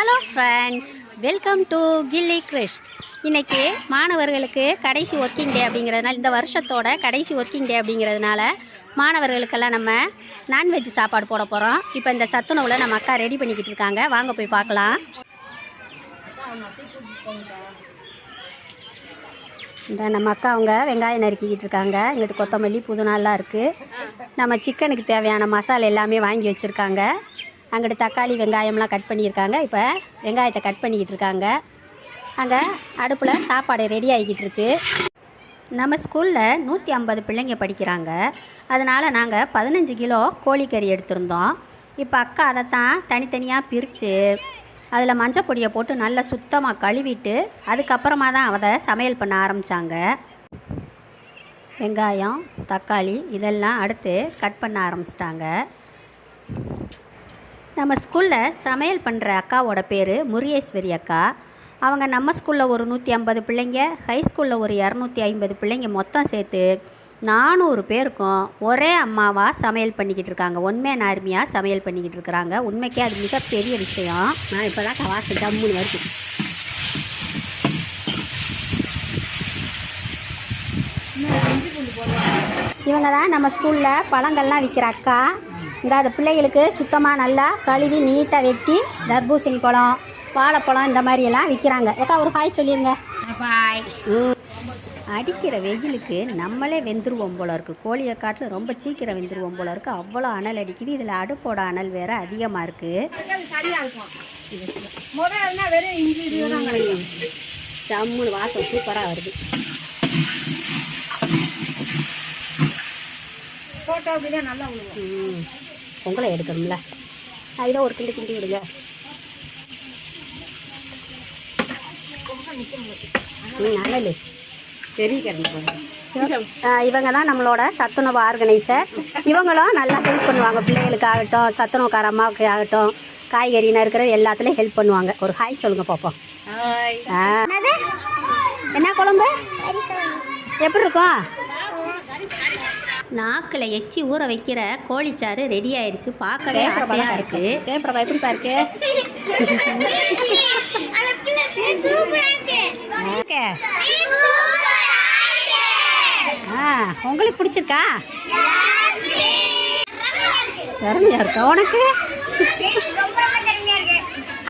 Hello friends welcome to Gilli Krish இன்றைக்கி மாணவர்களுக்கு கடைசி ஒர்க்கிங் டே அப்படிங்கிறதுனால இந்த வருஷத்தோட கடைசி ஒர்க்கிங் டே அப்படிங்கிறதுனால மாணவர்களுக்கெல்லாம் நம்ம நான்வெஜ் சாப்பாடு போட போகிறோம் இப்போ இந்த சத்துணவில் நம்ம அக்கா ரெடி பண்ணிக்கிட்டு இருக்காங்க. வாங்க போய் பார்க்கலாம். இந்த நம்ம அக்கா அவங்க வெங்காயம் நறுக்கிக்கிட்டு இருக்காங்க. இங்கிட்டு கொத்தமல்லி புதினாலாம் இருக்குது நம்ம சிக்கனுக்கு தேவையான மசாலா எல்லாமே வாங்கி வச்சுருக்காங்க. அங்கிட்டு தக்காளி வெங்காயம்லாம் கட் பண்ணியிருக்காங்க. இப்போ வெங்காயத்தை கட் பண்ணிக்கிட்டு இருக்காங்க அங்கே அடுப்பில் சாப்பாடு ரெடி ஆகிக்கிட்டு இருக்கு நம்ம ஸ்கூலில் நூற்றி ஐம்பது பிள்ளைங்க படிக்கிறாங்க. அதனால் நாங்கள் பதினஞ்சு கிலோ கோழிக்கறி எடுத்திருந்தோம். இப்போ அக்கா அதை தான் தனித்தனியாக பிரித்து அதில் மஞ்சள் பொடியை போட்டு நல்லா சுத்தமாக கழுவிட்டு அதுக்கப்புறமா தான் அதை சமையல் பண்ண ஆரம்பித்தாங்க வெங்காயம் தக்காளி இதெல்லாம் அடுத்து கட் பண்ண ஆரம்பிச்சிட்டாங்க. நம்ம ஸ்கூலில் சமையல் பண்ணுற அக்காவோட பேர் முருகேஸ்வரி அக்கா. அவங்க நம்ம ஸ்கூலில் ஒரு நூற்றி ஐம்பது பிள்ளைங்க ஹை ஸ்கூலில் ஒரு இரநூத்தி ஐம்பது பிள்ளைங்க மொத்தம் சேர்த்து நானூறு பேருக்கும் ஒரே அம்மாவாக சமையல் பண்ணிக்கிட்டு இருக்காங்க. உண்மை நார்மையாக சமையல் பண்ணிக்கிட்டு இருக்கிறாங்க. உண்மைக்கே அது மிகப்பெரிய விஷயம். நான் இப்போ தான் கவாசி ஜம்முன்னு வருது. இவங்க தான் நம்ம ஸ்கூலில் பழங்கள்லாம் விற்கிற அக்கா. இந்த அது பிள்ளைகளுக்கு சுத்தமாக நல்லா கழுவி நீட்டாக வெட்டி தர்பூசணி பழம் வாழைப்பழம் இந்த மாதிரி எல்லாம் விற்கிறாங்க அக்கா ஒரு ஹாய் சொல்லிடுங்க பாய். ம். அடிக்கிற வெயிலுக்கு நம்மளே வெந்துருவோம் போல இருக்கு. கோழியை காட்டில் ரொம்ப சீக்கிரம் வெந்துருவோம் போல இருக்கு. அவ்வளோ அனல் அடிக்குது. இதில் அடுப்போட அனல் வேற அதிகமாக இருக்குது ஜம்முன்னு வாசம் சூப்பராக வருது. போட்டோ அப்படிதான் நல்லா விழுவும் பொங்கலை எடுக்கணும்ல. அதில் ஒரு கிண்டு கிண்டி விடுங்க. நல்லது. பெரிய இவங்க தான் நம்மளோட சத்துணவு ஆர்கனைசர். இவங்களும் நல்லா ஹெல்ப் பண்ணுவாங்க. பிள்ளைகளுக்கு ஆகட்டும் சத்துணவுக்கார அம்மாவுக்கு ஆகட்டும் காய்கறி நறுக்கிறது எல்லாத்துலேயும் ஹெல்ப் பண்ணுவாங்க. ஒரு ஹாய் சொல்லுங்க பார்ப்போம். என்ன குழம்பு? எப்படி இருக்கும்? நாக்கில் எச்சி ஊற வைக்கிற கோழிச்சாறு ரெடி ஆயிடுச்சு பார்க்கவே ஆசையாக இருக்கு. ஜெயபிரபா எப்படி பாருக்கு ஆ உங்களுக்கு பிடிச்சிருக்கா? திறமையா இருக்கா உனக்கு?